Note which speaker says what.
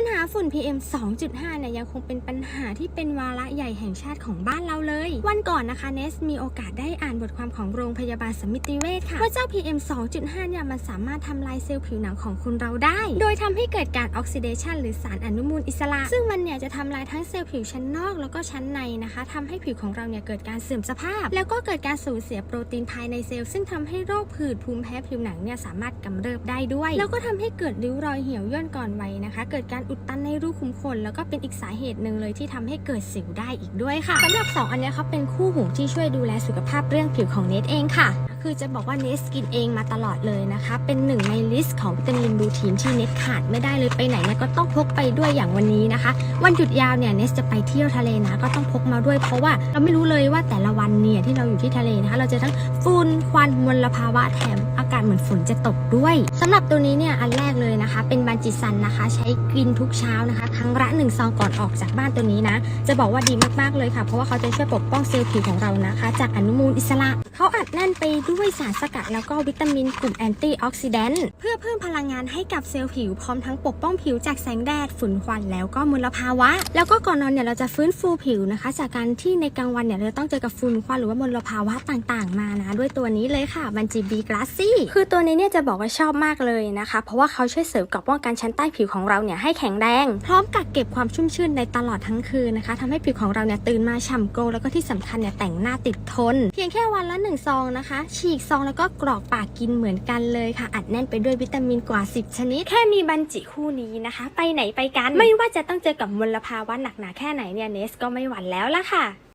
Speaker 1: ปัญหาฝุ่น PM 2.5 เนี่ยยังคงเป็นปัญหาที่เป็นวาระใหญ่แห่งชาติของบ้านเราเลย วันก่อนนะคะเนสมีโอกาสได้อ่านบทความของโรงพยาบาลสมิติเวชค่ะว่าเจ้า PM 2.5 เนี่ยมันสามารถทำลายเซลล์ผิวหนังของคนเราได้ โดยทำให้เกิดการออกซิเดชันหรือสารอนุมูลอิสระ ซึ่งมันเนี่ยจะทำลายทั้งเซลล์ผิวชั้นนอกแล้วก็ชั้นในนะคะทำให้ผิวของเราเนี่ยเกิดการเสื่อมสภาพ แล้วก็เกิดการสูญเสียโปรตีนภายในเซลล์ซึ่งทำให้โรคผื่นภูมิแพ้ผิวหนังเนี่ยสามารถกำเริบได้ด้วย แล้วก็ทำให้เกิดริ้วรอยเหี่ยวย่นก่อนวัยนะคะ เกิดการอุดตันในรูขุมขนแล้วก็เป็นอีกสาเหตุหนึ่งเลยที่ทำให้เกิดสิวได้อีกด้วยค่ะสำหรับ 2 อันนี้เขาเป็นคู่หูที่ช่วยดูแลสุขภาพเรื่องผิวของเนทเองค่ะ คือจะบอกว่าเนสกินเองมาตลอดเลยนะคะ เป็นหนึ่งในลิสต์ของวิตามินบลูทีนที่เนสขาดไม่ได้เลยไปไหนเนี่ยก็ต้องพกไปด้วยอย่างวันนี้นะคะ วันหยุดยาวเนี่ยเนสจะไปเที่ยวทะเลนะ ก็ต้องพกมาด้วยเพราะว่าเราไม่รู้เลยว่าแต่ละวันเนี่ยที่เราอยู่ที่ทะเลนะคะ เราจะทั้งฝุ่นควันมลภาวะแถมอากาศเหมือนฝนจะตกด้วยสำหรับตัวนี้เนี่ยอันแรกเลยนะคะ เป็นบันจิซันนะคะ ใช้กินทุกเช้านะคะ ครั้งละหนึ่งซองก่อนออกจากบ้านตัวนี้นะ จะบอกว่าดีมากๆเลยค่ะ เพราะว่าเขาจะช่วยปกป้องเซลล์ผิวของเรานะคะ จากอนุมูลอิสระเขาอัดแน่นไปด้วยสารสกัดแล้วก็วิตามินกลุ่มแอนตี้ออกซิแดนต์เพื่อเพิ่มพลังงานให้กับเซลล์ผิวพร้อมทั้งปกป้องผิวจากแสงแดดฝุ่นควันแล้วก็มลภาวะ แล้วก็ก่อนนอนเนี่ยเราจะฟื้นฟูผิวนะคะ จากการที่ในกลางวันเนี่ยเราต้องเจอกับฝุ่นควันหรือว่ามลภาวะต่างๆ มานะด้วยตัวนี้เลยค่ะบันจีบีกลาซี่คือตัวนี้เนี่ยจะบอกว่าชอบมากเลยนะคะ เพราะว่าเขาช่วยเสริมกับป้องกันชั้นใต้ผิวของเราเนี่ยให้แข็งแรง พร้อมกักเก็บความชุ่มชื่นในตลอดทั้งคืนนะคะทำให้ผิวของเราเนี่ยตื่นมาฉ่ำโกลแล้วก็ที่สำคัญเนี่ยแต่งหน้าติดทน เพียงแค่วันละหนึ่งซองนะคะฉีกซองแล้วก็กรอกปากกินเหมือนกันเลยค่ะ อัดแน่นไปด้วยวิตามินกว่า 10 ชนิด แค่มีบันจิคู่นี้นะคะ ไปไหนไปกัน ไม่ว่าจะต้องเจอกับมลภาวะหนักหนาแค่ไหนเนี่ยเนสก็ไม่หวั่นแล้วละค่ะ